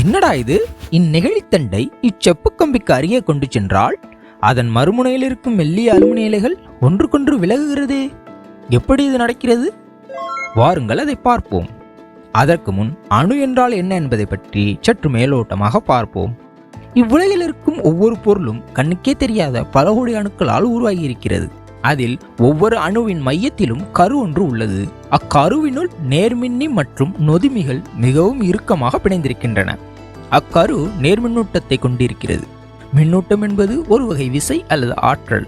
என்னடா இது? இந்நெகிழித்தண்டை இச்செப்பு கம்பிக்கு அருகே கொண்டு சென்றால் அதன் மறுமுனையில் இருக்கும் மெல்லிய அலுமினிய இலைகள் ஒன்றுக்கொன்று விலகுகிறதே. எப்படி இது நடக்கிறது? வாருங்கள் அதை பார்ப்போம். அதற்கு முன் அணு என்றால் என்ன என்பதை பற்றி சற்று மேலோட்டமாக பார்ப்போம். இவ்வுலகில் இருக்கும் ஒவ்வொரு பொருளும் கண்ணுக்கே தெரியாத பல கோடி அணுக்களால் உருவாகி இருக்கிறது அதில் ஒவ்வொரு அணுவின் மையத்திலும் கரு ஒன்று உள்ளது. அக்கருவினுள் நேர்மின்னி மற்றும் நொதுமிகள் மிகவும் இறுக்கமாக பிணைந்திருக்கின்றன. அக்கரு நேர்மின்னூட்டத்தை கொண்டிருக்கிறது. மின்னூட்டம் என்பது ஒரு வகை விசை அல்லது ஆற்றல்.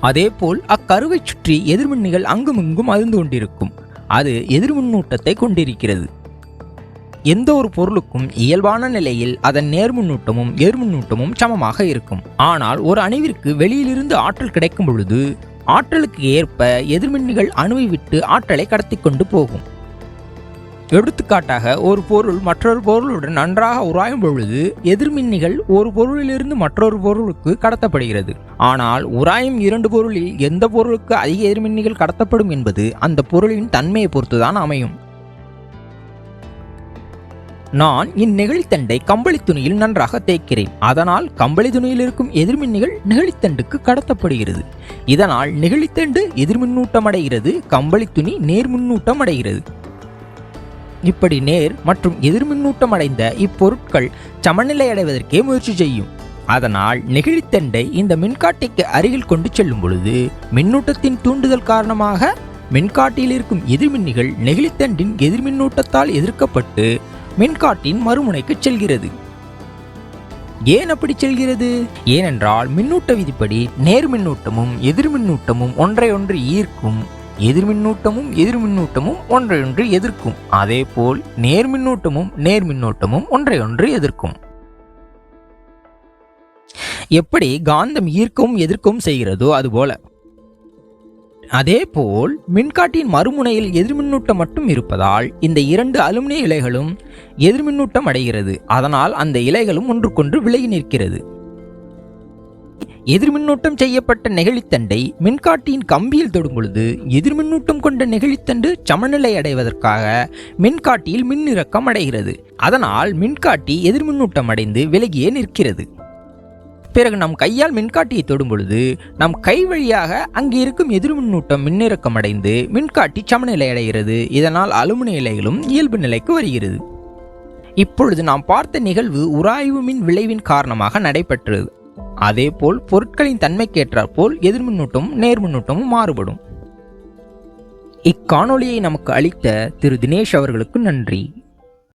அதேபோல் அக்கருவைச் சுற்றி எதிர்மின்னிகள் அங்குமிங்கும் அதிர்ந்து கொண்டிருக்கும் அது எதிர்மின்னூட்டத்தை கொண்டிருக்கிறது. எந்த ஒரு பொருளுக்கும் இயல்பான நிலையில் அதன் நேர்மின்னூட்டமும் எதிர்முன்னூட்டமும் சமமாக இருக்கும். ஆனால் ஒரு அணுவிற்கு வெளியிலிருந்து ஆற்றல் கிடைக்கும் பொழுது ஆற்றலுக்கு ஏற்ப எதிர்மின்னிகள் அணுவை விட்டு ஆற்றலை கடத்தி கொண்டு போகும். எடுத்துக்காட்டாக ஒரு பொருள் மற்றொரு பொருளுடன் நன்றாக உராயும் பொழுது எதிர்மின்னிகள் ஒரு பொருளிலிருந்து மற்றொரு பொருளுக்கு கடத்தப்படுகிறது. ஆனால் உராயும் இரண்டு பொருளில் எந்த பொருளுக்கு அதிக எதிர்மின்னிகள் கடத்தப்படும் என்பது அந்த பொருளின் தன்மையை பொறுத்துதான் அமையும். நான் இந்நெகிழித்தண்டை கம்பளி துணியில் நன்றாக தேய்க்கிறேன். அதனால் கம்பளி துணியில் இருக்கும் எதிர்மின்னிகள் நெகிழித்தண்டுக்கு கடத்தப்படுகிறது. இதனால் நெகிழித்தண்டு எதிர்மின்னூட்டம் அடைகிறது கம்பளி துணி நேர்மின்னூட்டம் அடைகிறது. இப்படி நேர் மற்றும் எதிர்மின்னூட்டம் அடைந்த இப்பொருட்கள் சமநிலை அடைவதற்கே முயற்சி செய்யும். அதனால் நெகிழித்தண்டை இந்த மின்காட்டிக்கு அருகில் கொண்டு செல்லும் பொழுது மின்னூட்டத்தின் தூண்டுதல் காரணமாக மின்காட்டியில் இருக்கும் எதிர்மின்னிகள் நெகிழித்தண்டின் எதிர்மின்னூட்டத்தால் எதிர்க்கப்பட்டு மின்காட்டின் மறுமுனைக்கு செல்கிறது. ஏன் அப்படி செல்கிறது? ஏனென்றால் மின்னூட்ட விதிப்படி நேர்மின்னூட்டமும் எதிர்மின்னூட்டமும் ஒன்றையொன்று ஈர்க்கும். எதிர்மின்னூட்டமும் எதிர்மின்னூட்டமும் ஒன்றையொன்று எதிர்க்கும். அதேபோல் நேர்மின்னூட்டமும் நேர்மின்னூட்டமும் ஒன்றையொன்று எதிர்க்கும். எப்படி காந்தம் ஈர்க்கவும் எதிர்க்கவும் செய்கிறதோ அதுபோல. அதேபோல் மின்காட்டியின் மறுமுனையில் எதிர்மின்னூட்டம் மட்டும் இருப்பதால் இந்த இரண்டு அலுமினிய இலைகளும் எதிர்மின்னூட்டம் அடைகிறது. அதனால் அந்த இலைகளும் ஒன்றுக்கொன்று விலகி நிற்கிறது. எதிர்மின்னூட்டம் செய்யப்பட்ட நெகிழித்தண்டை மின்காட்டியின் கம்பியில் தொடும் பொழுது எதிர்மின்னூட்டம் கொண்ட நெகிழித்தண்டு சமநிலை அடைவதற்காக மின்காட்டியில் மின்னிறக்கம் அடைகிறது. அதனால் மின்காட்டி எதிர்மின்னூட்டம் அடைந்து விலகியே நிற்கிறது. பிறகு நம் கையால் மின்காட்டியை தொடும் பொழுது நம் கை வழியாக அங்கே இருக்கும் எதிர்மின்னூட்டம் மின்னிறக்கம் அடைந்து மின்காட்டி சமநிலை அடைகிறது. இதனால் அலுமினிய இலைகளும் இயல்பு நிலைக்கு வருகிறது. இப்பொழுது நாம் பார்த்த நிகழ்வு உராய்வு மின் விளைவின் காரணமாக நடைபெற்றது. அதேபோல் பொருட்களின் தன்மைக்கேற்றாற்போல் எதிர்மின்னூட்டமும் நேர்மின்னூட்டமும் மாறுபடும். இக்காணொலியை நமக்கு அளித்த திரு தினேஷ் அவர்களுக்கு நன்றி.